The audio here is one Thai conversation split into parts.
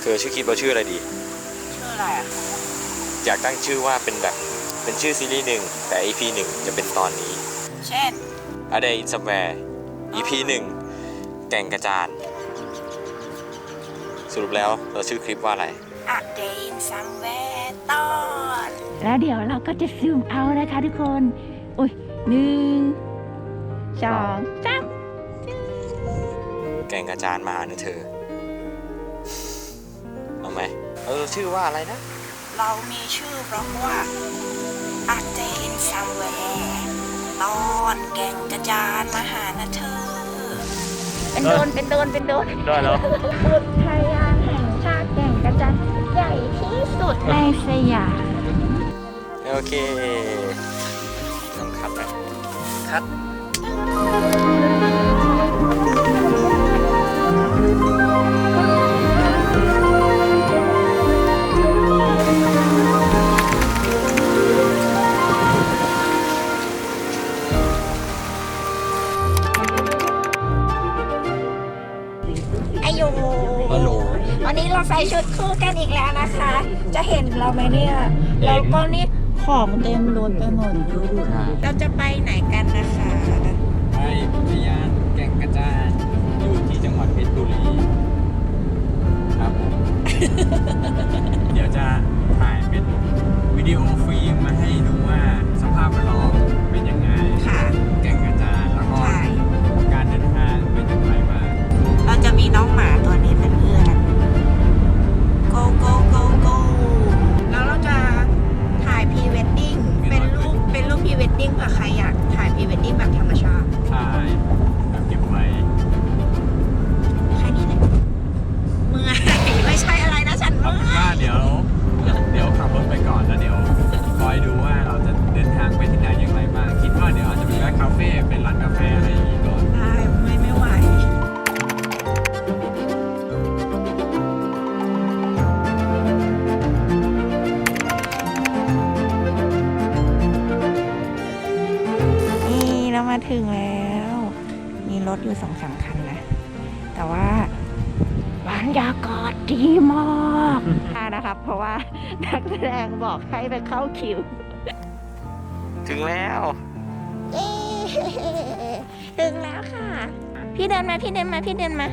เธอชื่อคลิปเราชื่ออะไรดี ชื่ออะไรอะอยากตั้งชื่อว่าเป็นแบบเป็นชื่อซีรีส์หนึ่งแต่ EP หนึ่งจะเป็นตอนนี้ เช่น A Day in Somewhere EP หนึ่งแก่งกระจานสรุปแล้วเราชื่อคลิปว่าอะไร A Day in Somewhere ตอน แล้วเดี๋ยวเราก็จะซูมเอานะคะทุกคน อุ้ยหนึ่งสองสามแก่งกระจานมาเนอะเธอเอาไหม เออ ชื่อว่าอะไรนะ เรามีชื่อบล็อกว่า A Day in Somewhere ตอนแก่งกระจานมาหานะเธอ เป็นโดน เป็นโดน เป็นโดนได้แล้ว อุทยานแห่งชาติแก่งกระจานใหญ่ที่สุดในสยาม โอเค ต้องคัดไหมคัด จะเห็นเราไหมเนี่ยแล้วก็นี่ของเต็มรถไปหมดเราจะไปไหนกันนะคะไปอุทยานแก่งกระจานอยู่ที่จังหวัดเพชรบุรีครับผมเดี๋ยวจะถ่ายเป็นวิดีโอฟิล์มมาให้ดูว่าสภาพแวดล้อมเป็นยังไงค่ะ ถึงแล้ว มีรถอยู่สองสามคันนะ แต่ว่าบรรยากาศดีมากนะครับ เพราะว่านักแสดงบอกให้ไปเข้าคิว ถึงแล้วเอ๊ะถึงแล้วค่ะ พี่เดินมาพี่เดินมาพี่เดินมา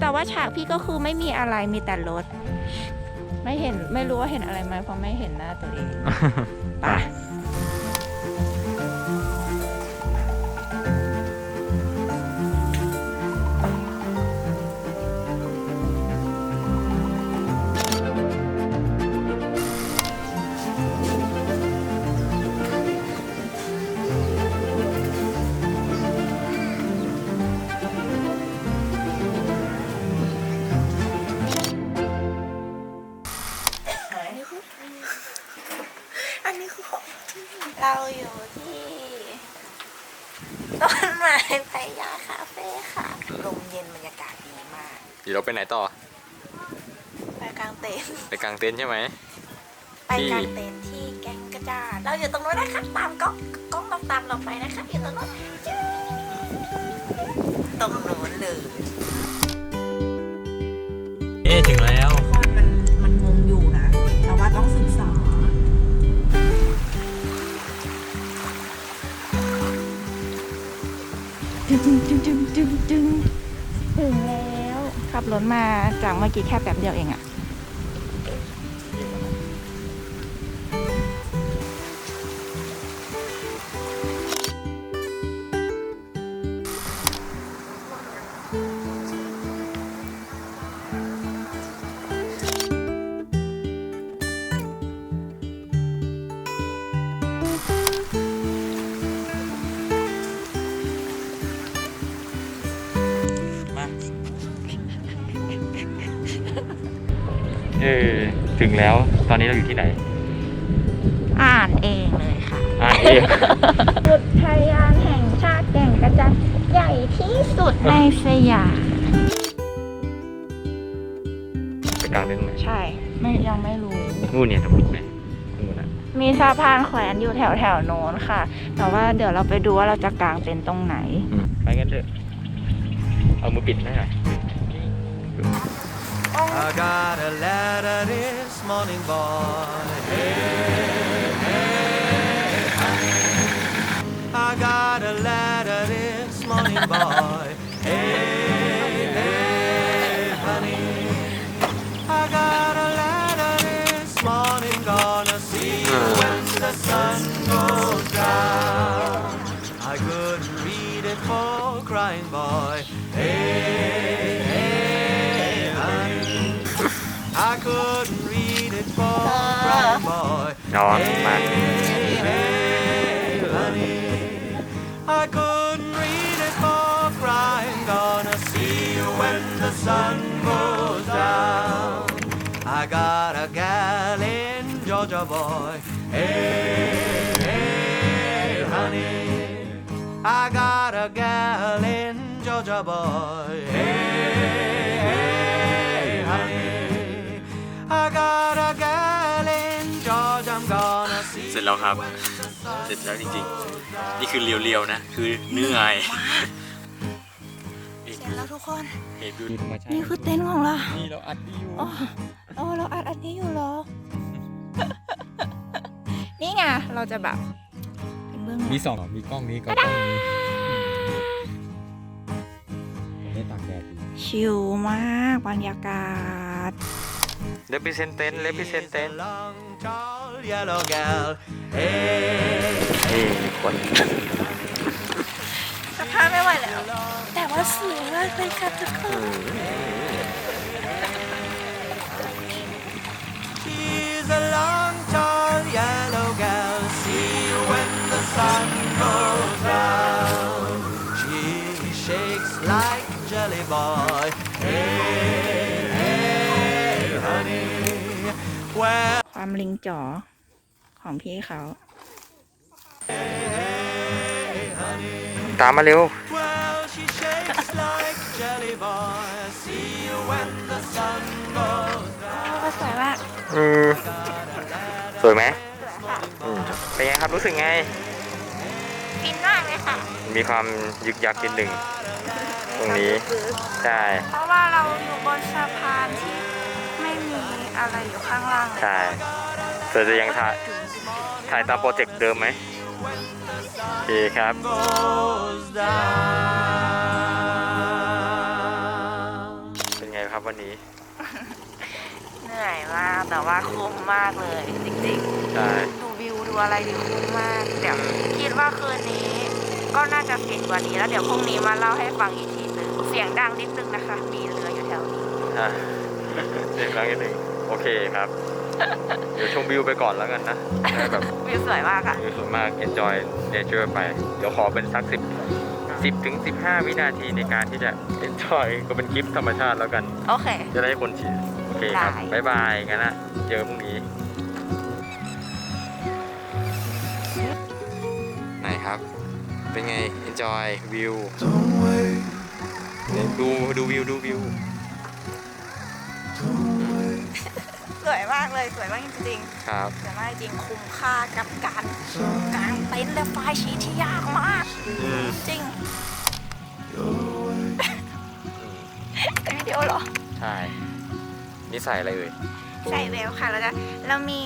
แต่ว่าฉากพี่ก็คือไม่มีอะไรมีแต่รถ ไม่เห็นไม่รู้ว่าเห็นอะไรไหมเพราะไม่เห็นหน้าตัวเองไปะ ต้นไม้พยาคาเฟ่ค่ะ ลมเย็นบรรยากาศดีมาก เดี๋ยวเราไปไหนต่อ ไปกลางเต็นท์ไปกางเต็นท์ใช่ไหม ไปกลางเต็นท์ที่แก่งกระจานเราอยู่ตรงนู้นนะคะตามกล้องกล้องเราตามเราไปนะคะอยู่ตรงนู้นจึ๊งตรงนู้นเลย มาจากเมื่อกี้แค่แป๊บเดียวเองอะ เออถึงแล้วตอนนี้เราอยู่ที่ไหน อ่านเองเลยค่ะ อ่านเอง อุทยานแห่งชาติแก่งกระจานใหญ่ที่สุดในสยาม ไปกลางเต็นท์ไหมใช่ ไม่ยังไม่รู้ นู่นเนี่ยตรงนู้นไงนู่นน่ะมีสะพานแขวนอยู่แถวแถวๆโน้นค่ะ แต่ว่าเดี๋ยวเราไปดูว่าเราจะกางเป็นตรงไหนอืมไปกันเถอะ เอามือปิดให้หน่อยอ่า I got a letter this morning, boy. Hey, hey, honey. I got a letter this morning, boy. Hey, hey, honey. I got a letter this morning, gonna see you when the sun goes down. I couldn't read it for crying, boy. Hey, hey, boy. Hey, hey, honey, I couldn't read it for crying. Gonna see you when the sun goes down. I got a gal in Georgia, boy. Hey, hey, honey, I got a gal in Georgia, boy. Hey. เสร็จแล้วครับ เสร็จแล้วจริงๆ นี่คือเรียวๆนะ คือเหนื่อยเสร็จแล้วทุกคน เห็นดูธรรมชาตินี่คือเต็นท์ของเรา นี่เราอัดดีอยู่อ๋ออ๋อ เราอัดอันนี้อยู่เหรอ นี่ไง เราจะแบบเป็นเบื้องหลังมีสองมีกล้องนี้กับกล้องนี้ผมได้ตากแดดชิลมากบรรยากาศเลพิเซนเตนเลพิเซนเตน long, tall, yellow gal. Hey, นี่คน สภาพไม่ไหวแล้ว แต่ว่าสวยมากเลยค่ะทุกคน she's a long, tall, yellow gal. See you when the sun goes down. She shakes like jelly boy. Hey, hey, honey. Well, ความลิงจ๋อ ของพี่เขา ตามมาเร็ว well, she shakes like jelly boy. See you when the sun goes down. ก็สวยมากอืมสวยไหมอืมเป็นไงครับรู้สึกไง ฟินมากเลยค่ะ มีความยึกยักนิดหนึ่ง ตรงนี้ ใช่ เพราะว่าเราอยู่บนสะพานที่ไม่มีอะไรอยู่ข้างล่างเลยใช่เธอจะยังถ่าย ถ่ายตามโปรเจกต์เดิมไหมโอเคครับ goes down. เป็นไงครับวันนี้ เหนื่อยมากแต่ว่าคุ้มมากเลยจริงใช่ๆ ดูวิวดูอะไรดีคุ้มมาก เดี๋ยวคิดว่าคืนนี้ ก็น่าจะฟินกว่านี้แล้วเดี๋ยวพรุ่งนี้มาเล่าให้ฟังอีกทีนึงเสียงดังนิดนึงนะคะ มีเรืออยู่แถวนี้ อะเสียงดังนิดหนึ่งโอเคครับ เดี๋ยวชมวิวไปก่อนแล้วกันนะได้แบบวิวสวยมากค่ะ วิวสวยมาก enjoy nature ไป เดี๋ยวขอเป็นสักสิบสิบถึงสิบห้าวินาทีในการที่จะ enjoy ก็เป็นคลิปธรรมชาติแล้วกัน โอเค จะได้คนชินโอเคครับ ได้ บ๊ายบายงั้นนะ เจอพรุ่งนี้ ไหนครับ เป็นไง enjoy วิว Don't wait, ดูดูวิวดูวิว วยมากเลยสวยมากจริงครับ ๆสวยมากจริงคุ้มค่ากับการกางเต็นท์และไฟล์ชีทที่ยากมากอืม จริง Your way. เป็นวิดีโอเหรอ ใช่นี่ใส่อะไรเอ่ย ใส่เวลค่ะเราจะเรามี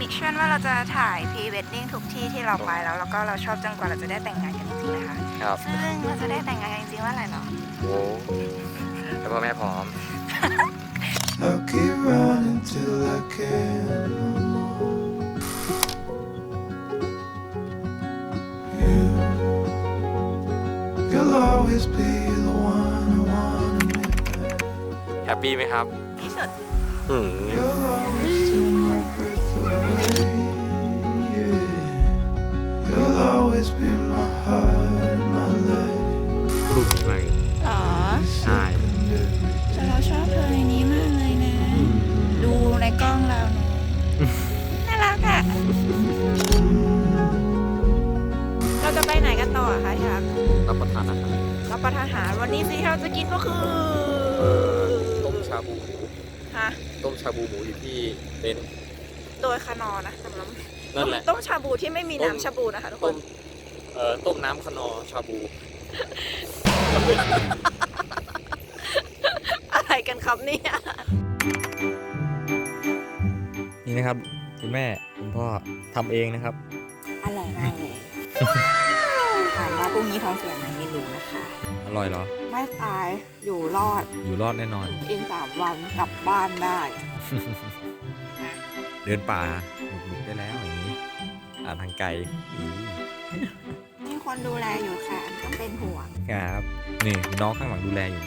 มิชชั่นว่าเราจะถ่ายพรีเวดดิ้งทุกที่ที่เราไปแล้ว แล้วก็เราชอบจนกว่าเราจะได้แต่งงานกันจริงๆนะคะครับ ซึ่งเราจะได้แต่งงานกันจริงๆว่าอะไรเหรอโอ้แล้วพ่อแม่พร้อม I'll keep running till I can no more. You, you'll always be the one I wanna make. แฮปปี้ไหมครับ ที่สุด อืม You'll always take my breath away. Yeah, you'll always be รรับประทานอาหารวันนี้สิ่งที่เราจะกินก็คือต้มชาบูหมูฮะต้มชาบูหมูอยู่ที่เต็นท์โดยคานอนะสำหรับนั่นแหละ ต้มชาบูที่ไม่มีต้มน้ำชาบูนะคะทุกคต้นมเอ่อต้มน้ำขนอชาบู อะไรกันครับเนี่ยนี่นะครับ คุณแม่ คุณพ่อทำเองนะครับ อร่อยมากเลย ถามว่าพรุ่งนี้ท้องเสียไหมไม่รู้นะคะ อร่อยเหรอ ไม่ตายอยู่รอดอยู่รอดแน่นอนอีกสามวันกลับบ้านได้ เดินป่าหนุกๆได้แล้วอย่างนี้อ่านทางไกลอีมีคนดูแลอยู่ค่ะต้องเป็นห่วงครับ นี่น้องข้างหลังดูแลอยู่